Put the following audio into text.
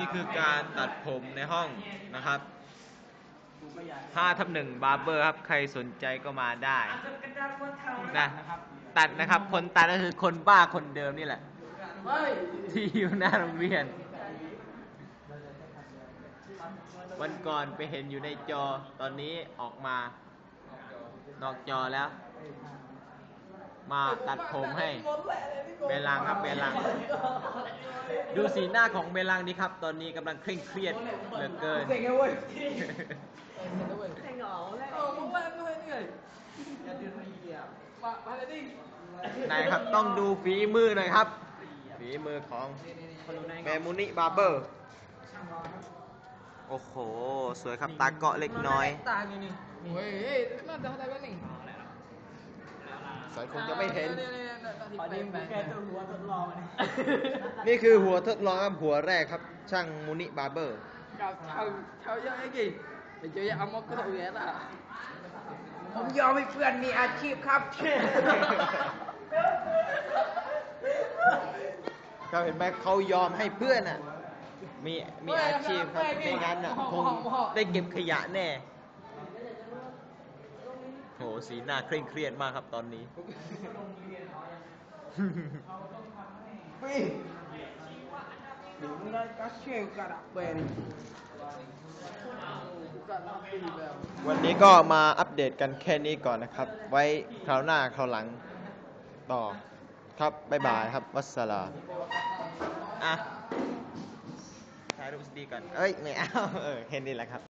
นี่คือการตัดผมในห้องนะครับ5ทับหนึ่งบาร์เบอร์ครับ ใครสนใจก็มาได้นะตัดนะครับ คนตัดก็คือคนบ้าคนเดิมนี่แหละ ที่อยู่หน้าโรงเรียน วันก่อนไปเห็นอยู่ในจอตอนนี้ออกมานอกจอแล้ว มาตัดผมให้ เบลังครับเบลัง ดูสีหน้าของเบลังดีครับ ตอนนี้กำลังเคร่งเครียดเหลือเกินเซ็งไงเว้ย Thành ngộ เออมึงเล่นไม่เหนื่อยอย่าดื้อไม่เหี้ยมามาเลยดิไหนครับต้องดูฝีมือหน่อยครับ ฝีมือของแมมูนิบาร์เบอร์โอ้โห สวยครับ ตาเกาะเล็กน้อย ตานี่นี่เฮ้ยเฮ้ยน่าจะเข้าใจไหมนี่ สายคงจะไม่เห็น ขอดีมึงแกตัวหัวทดลองอันนี้นี่คือหัวทดลองครับหัวแรกครับ ช่างมูนิบาร์เบอร์กับชาวชาวเยอะไอ้กี่ไปเจอยังเอามอกก็ถูกแย่ละผมยอมให้เพื่อนมีอาชีพครับ ครับเห็นไหมเขายอมให้เพื่อนอะ มีมีอาชีพครับไม่งั้นอะคงได้เก็บขยะแน่โห สีหน้าเคร่งเครียดมากครับตอนนี้ Dimulai kasih kada ben. วันนี้ก็มาอัปเดตกันแค่นี้ก่อนนะครับ ไว้คราวหน้าคราวหลังต่อครับ บ๊ายบายครับ วัสสลามอะถ่ายรูปดีก่อน เอ้ย ไม่เอา เออแค่นี้แหละครับ